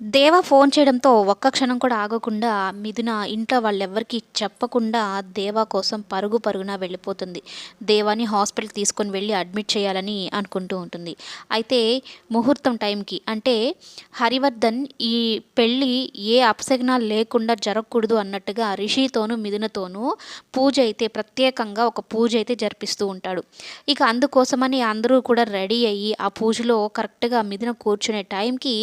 దేవ ఫోన్ చేయడంతో ఒక్క క్షణం కూడా ఆగకుండా మిథున ఇంట్లో వాళ్ళెవ్వరికీ చెప్పకుండా దేవా కోసం పరుగు పరుగున వెళ్ళిపోతుంది. దేవాని హాస్పిటల్కి తీసుకొని వెళ్ళి అడ్మిట్ చేయాలని అనుకుంటూ ఉంటుంది. అయితే ముహూర్తం టైంకి అంటే హరివర్ధన్ ఈ పెళ్ళి ఏ అపశగ్నాలు లేకుండా జరగకూడదు అన్నట్టుగా రిషితోనూ మిథునతోనూ పూజ అయితే ప్రత్యేకంగా ఒక పూజ అయితే జరిపిస్తూ ఉంటాడు. ఇక అందుకోసమని అందరూ కూడా రెడీ అయ్యి ఆ పూజలో కరెక్ట్గా మిథున కూర్చునే టైంకి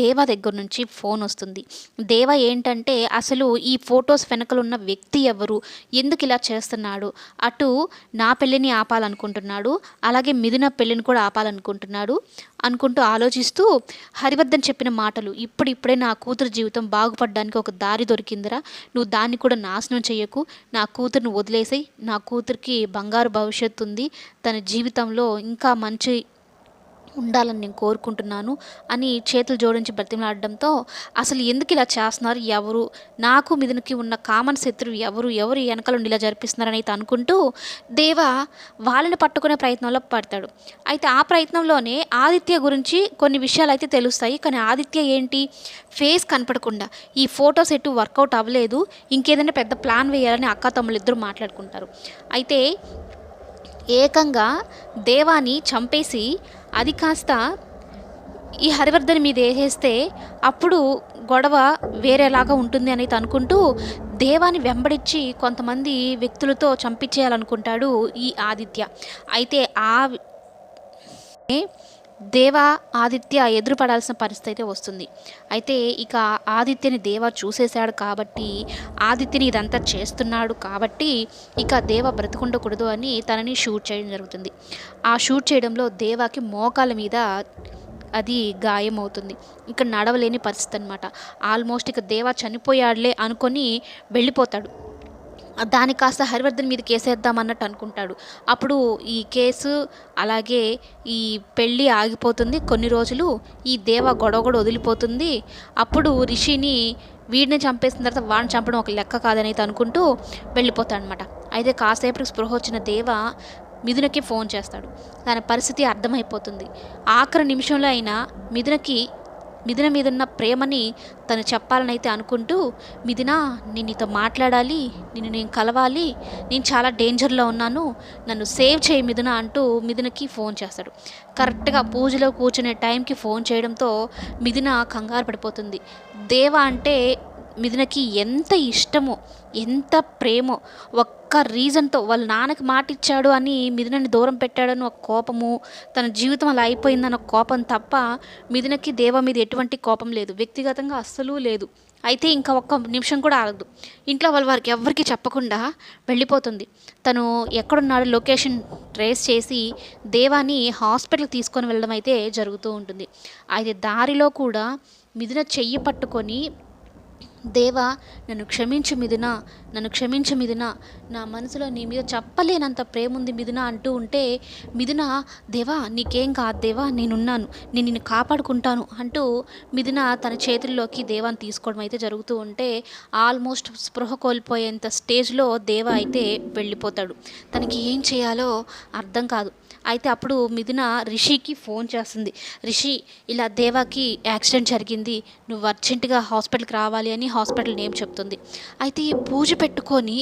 దేవ దగ్గర నుంచి ఫోన్ వస్తుంది. దేవ ఏంటంటే అసలు ఈ ఫొటోస్ వెనకలు ఉన్న వ్యక్తి ఎవరు? ఎందుకు ఇలా చేస్తున్నాడు? అటు నా పెళ్ళిని ఆపాలనుకుంటున్నాడు. అలాగే మిథున పెళ్ళిని కూడా ఆపాలనుకుంటున్నాడు అనుకుంటూ ఆలోచిస్తూ హరివర్ధన్ చెప్పిన మాటలు ఇప్పుడిప్పుడే నా కూతురు జీవితం బాగుపడడానికి ఒక దారి దొరికిందిరా. నువ్వు దాన్ని కూడా నాశనం చేయకు నా కూతురుని వదిలేసి నా కూతురికి బంగారు భవిష్యత్తు ఉంది. తన జీవితంలో ఇంకా మంచి ఉండాలని నేను కోరుకుంటున్నాను అని చేతులు జోడించి బ్రతిమలాడడంతో అసలు ఎందుకు ఇలా చేస్తున్నారు? ఎవరు? నాకు మిథునకి ఉన్న కామన్ శత్రువు ఎవరు? ఎవరు ఈ వెనకాల ఉండి ఇలా జరిపిస్తున్నారని అయితే అనుకుంటూ దేవ వాళ్ళని పట్టుకునే ప్రయత్నంలో పడతాడు. అయితే ఆ ప్రయత్నంలోనే ఆదిత్య గురించి కొన్ని విషయాలు అయితే తెలుస్తాయి. కానీ ఆదిత్య ఏంటి? ఫేస్ కనపడకుండా. ఈ ఫొటోస్ ఎటు వర్కౌట్ అవ్వలేదు. ఇంకేదైనా పెద్ద ప్లాన్ వేయాలని అక్క తమ్ముళ్ళు ఇద్దరు మాట్లాడుకుంటారు. అయితే ఏకంగా దేవాని చంపేసి అది కాస్త ఈ హరివర్ధన్ మీద వేసేస్తే అప్పుడు గొడవ వేరేలాగా ఉంటుంది అనేది అనుకుంటూ దేవాన్ని వెంబడించి కొంతమంది వ్యక్తులతో చంపించేయాలనుకుంటాడు ఈ ఆదిత్య. అయితే ఆ దేవ ఆదిత్య ఎదురుపడాల్సిన పరిస్థితి అయితే వస్తుంది. అయితే ఇక ఆదిత్యని దేవ చూసేశాడు కాబట్టి ఆదిత్యని ఇదంతా చేస్తున్నాడు కాబట్టి ఇక దేవ బ్రతుకుండకూడదు అని తనని షూట్ చేయడం జరుగుతుంది. ఆ షూట్ చేయడంలో దేవాకి మోకాల మీద అది గాయం అవుతుంది ఇక్కడ నడవలేని పరిస్థితి అనమాట ఆల్మోస్ట్ ఇక దేవా చనిపోయాడులే అనుకొని వెళ్ళిపోతాడు. దాని కాస్త హరివర్ధన్ మీద కేసేద్దాం అన్నట్టు అనుకుంటాడు. అప్పుడు ఈ కేసు అలాగే ఈ పెళ్ళి ఆగిపోతుంది. కొన్ని రోజులు ఈ దేవ గొడవ కూడా వదిలిపోతుంది. అప్పుడు రిషిని వీడిని చంపేసిన తర్వాత వాడిని చంపడం ఒక లెక్క కాదని అనుకుంటూ వెళ్ళిపోతాడనమాట. అయితే కాసేపటికి స్పృహ వచ్చిన దేవ మిథునకి ఫోన్ చేస్తాడు. దాని పరిస్థితి అర్థమైపోతుంది. ఆఖరి నిమిషంలో అయినా మిథునకి మిథున మీదున్న ప్రేమని తను చెప్పాలనైతే అనుకుంటూ మిథున నేను నీతో మాట్లాడాలి నిన్ను నేను కలవాలి నేను చాలా డేంజర్లో ఉన్నాను నన్ను సేవ్ చేయి మిథున అంటూ మిథునకి ఫోన్ చేస్తాడు. కరెక్ట్గా పూజలో కూర్చునే టైంకి ఫోన్ చేయడంతో మిథున కంగారు పడిపోతుంది. దేవ అంటే మిథునకి ఎంత ఇష్టమో ఎంత ప్రేమో ఒక్క రీజన్తో వాళ్ళ నాన్నకి మాట ఇచ్చాడు అని మిథునని దూరం పెట్టాడని ఒక కోపము తన జీవితం అలా అయిపోయిందన్న కోపం తప్ప మిథునకి దేవ మీద ఎటువంటి కోపం లేదు. వ్యక్తిగతంగా అస్సలు లేదు. అయితే ఇంకా ఒక్క నిమిషం కూడా ఆగదు. ఇంట్లో వాళ్ళ వారికి ఎవరికి చెప్పకుండా వెళ్ళిపోతుంది. తను ఎక్కడున్నాడు లొకేషన్ ట్రేస్ చేసి దేవాని హాస్పిటల్కి తీసుకొని వెళ్ళడం అయితే జరుగుతూ ఉంటుంది. అయితే దారిలో కూడా మిథున చెయ్యి పట్టుకొని దేవా నన్ను క్షమించు మిథునా నన్ను క్షమించు మిథున. నా మనసులో నీ మీద చెప్పలేనంత ప్రేమ ఉంది మిథున అంటూ ఉంటే మిథున దేవా నీకేం కాదు దేవా నేనున్నాను నేను నిన్ను కాపాడుకుంటాను అంటూ మిథున తన చేతుల్లోకి దేవాన్ని తీసుకోవడం అయితే జరుగుతూ ఉంటే ఆల్మోస్ట్ స్పృహ కోల్పోయేంత స్టేజ్లో దేవ అయితే వెళ్ళిపోతాడు. తనకి ఏం చేయాలో అర్థం కాదు. అయితే అప్పుడు మిథున రిషికి ఫోన్ చేస్తుంది. రిషి ఇలా దేవాకి యాక్సిడెంట్ జరిగింది నువ్వు అర్జెంటుగా హాస్పిటల్కి రావాలి అని హాస్పిటల్ నేమ్ చెప్తుంది. అయితే ఈ పూజ పెట్టుకొని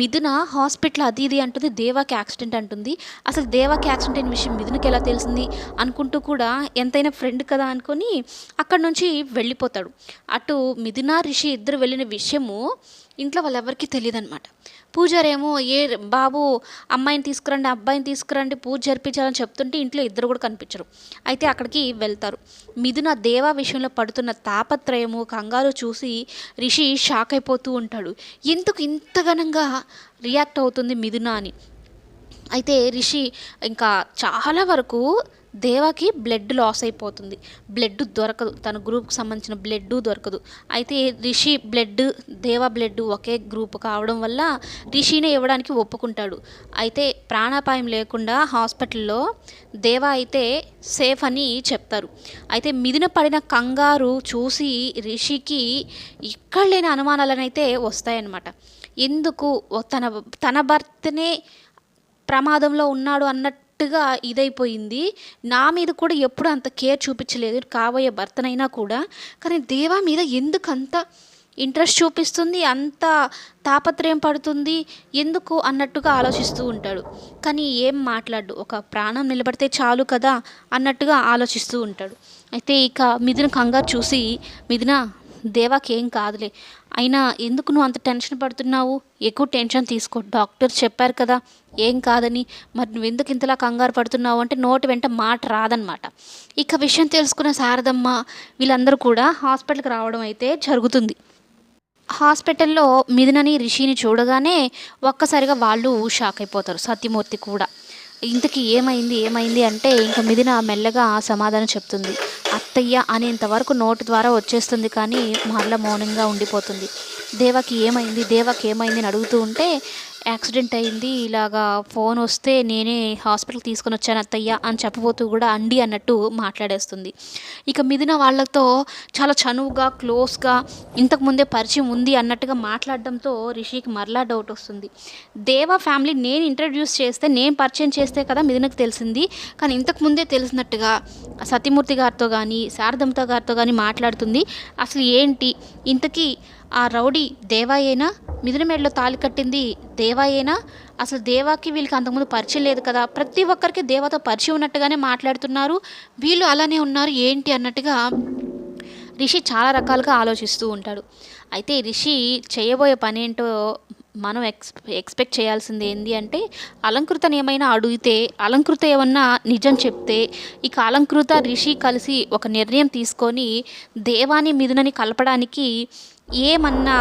మిథున హాస్పిటల్ అది ఇది అంటుంది దేవాకి యాక్సిడెంట్ అంటుంది. అసలు దేవాకి యాక్సిడెంట్ అయిన విషయం మిథునకి ఎలా తెలిసింది అనుకుంటూ కూడా ఎంతైనా ఫ్రెండ్ కదా అనుకొని అక్కడ నుంచి వెళ్ళిపోతాడు. అటు మిథున రిషి ఇద్దరు వెళ్ళిన విషయము ఇంట్లో వాళ్ళెవరికీ తెలియదు అనమాట పూజారేమో ఏ బాబు అమ్మాయిని తీసుకురండి అబ్బాయిని తీసుకురండి పూజ జరిపించాలని చెప్తుంటే ఇంట్లో ఇద్దరు కూడా కనిపించరు. అయితే అక్కడికి వెళ్తారు. మిథున దేవా విషయంలో పడుతున్న తాపత్రయము కంగారు చూసి రిషి షాక్ అయిపోతూ ఉంటాడు. ఎందుకు ఇంతగనంగా రియాక్ట్ అవుతుంది మిథున అని. అయితే రిషి ఇంకా చాలా వరకు దేవాకి బ్లడ్ లాస్ అయిపోతుంది. బ్లడ్ దొరకదు. తన గ్రూప్కి సంబంధించిన బ్లడ్ దొరకదు. అయితే రిషి బ్లడ్ దేవా బ్లడ్ ఒకే గ్రూప్ కావడం వల్ల రిషినే ఇవ్వడానికి ఒప్పుకుంటాడు. అయితే ప్రాణాపాయం లేకుండా హాస్పిటల్లో దేవా అయితే సేఫ్ అని చెప్తారు. అయితే మిదిన పడిన కంగారు చూసి రిషికి ఇక్కడ లేని అనుమానాలనైతే వస్తాయన్నమాట. ఎందుకు? తన తన భర్తనే ప్రమాదంలో ఉన్నాడు అన్నట్టు కరెక్ట్గా ఇదైపోయింది. నా మీద కూడా ఎప్పుడు అంత కేర్ చూపించలేదు. కాబోయే భర్తనైనా కూడా. కానీ దేవా మీద ఎందుకు అంత ఇంట్రెస్ట్ చూపిస్తుంది? అంత తాపత్రయం పడుతుంది? ఎందుకు? అన్నట్టుగా ఆలోచిస్తూ ఉంటాడు. కానీ ఏం మాట్లాడు? ఒక ప్రాణం నిలబడితే చాలు కదా? అన్నట్టుగా ఆలోచిస్తూ ఉంటాడు. అయితే ఇక మిథున కంగారు చూసి మిథున దేవాకి ఏం కాదులే. అయినా ఎందుకు నువ్వు అంత టెన్షన్ పడుతున్నావు? ఎక్కువ టెన్షన్ తీసుకో. డాక్టర్ చెప్పారు కదా ఏం కాదని. మరి నువ్వు ఎందుకు ఇంతలా కంగారు పడుతున్నావు అంటే నోటి వెంట మాట రాదనమాట. ఇక విషయం తెలుసుకున్న శారదమ్మ వీళ్ళందరూ కూడా హాస్పిటల్కి రావడం అయితే జరుగుతుంది. హాస్పిటల్లో మిథునని రిషిని చూడగానే ఒక్కసారిగా వాళ్ళు షాక్ అయిపోతారు సత్యమూర్తి కూడా. ఇంతకీ ఏమైంది ఏమైంది అంటే ఇంకా మిథున మెల్లగా సమాధానం చెప్తుంది. అత్తయ్య అనేంత వరకు నోటు ద్వారా వచ్చేస్తుంది కానీ మరలా మౌనంగా ఉండిపోతుంది. దేవకి ఏమైంది? దేవకి ఏమైంది అని అడుగుతూ ఉంటే యాక్సిడెంట్ అయింది ఇలాగా ఫోన్ వస్తే నేనే హాస్పిటల్కి తీసుకొని వచ్చాను అత్తయ్య అని చెప్పబోతూ కూడా అండి అన్నట్టు మాట్లాడేస్తుంది. ఇక మిథున వాళ్ళతో చాలా చనువుగా క్లోజ్గా ఇంతకుముందే పరిచయం ఉంది అన్నట్టుగా మాట్లాడడంతో రిషికి మరలా డౌట్ వస్తుంది. దేవా ఫ్యామిలీ నేను ఇంట్రడ్యూస్ చేస్తే నేను పరిచయం చేస్తే కదా మిథునకు తెలిసింది. కానీ ఇంతకుముందే తెలిసినట్టుగా సత్యమూర్తి గారితో కానీ శారదమ్మతో గారితో కానీ మాట్లాడుతుంది. అసలు ఏంటి? ఇంతకీ ఆ రౌడీ దేవాయేనా? మిథున మెడలో తాళి కట్టింది దేవాయేనా? అసలు దేవాకి వీళ్ళకి అంతకుముందు పరిచయం లేదు కదా. ప్రతి ఒక్కరికి దేవాతో పరిచయం ఉన్నట్టుగానే మాట్లాడుతున్నారు. వీళ్ళు అలానే ఉన్నారు ఏంటి అన్నట్టుగా రిషి చాలా రకాలుగా ఆలోచిస్తూ ఉంటాడు. అయితే రిషి చేయబోయే పని ఏంటో మనం ఎక్స్ ఎక్స్పెక్ట్ చేయాల్సింది ఏంటి అంటే అలంకృతని ఏమైనా అడిగితే అలంకృత ఏమన్నా నిజం చెప్తే ఇక అలంకృత రిషి కలిసి ఒక నిర్ణయం తీసుకొని దేవాని మిథునని కలపడానికి ఏమన్నా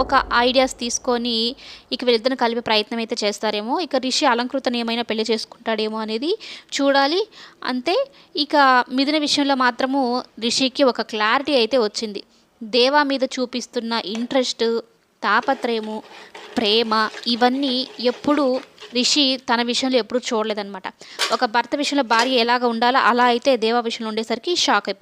ఒక ఐడియాస్ తీసుకొని ఇక వీళ్ళిద్దరిని కలిపే ప్రయత్నం అయితే చేస్తారేమో. ఇక రిషి అలంకృతని ఏమైనా పెళ్ళి చేసుకుంటాడేమో అనేది చూడాలి. అంతే ఇక మిథున విషయంలో మాత్రము రిషికి ఒక క్లారిటీ అయితే వచ్చింది. దేవా మీద చూపిస్తున్న ఇంట్రెస్ట్ తాపత్రయము ప్రేమ ఇవన్నీ ఎప్పుడు రిషి తన విషయంలో ఎప్పుడు చూడలేదన్నమాట. ఒక భర్త విషయంలో భార్య ఎలాగ ఉండాలో అలా అయితే దేవా విషయంలో ఉండేసరికి షాక్ అయిపోయింది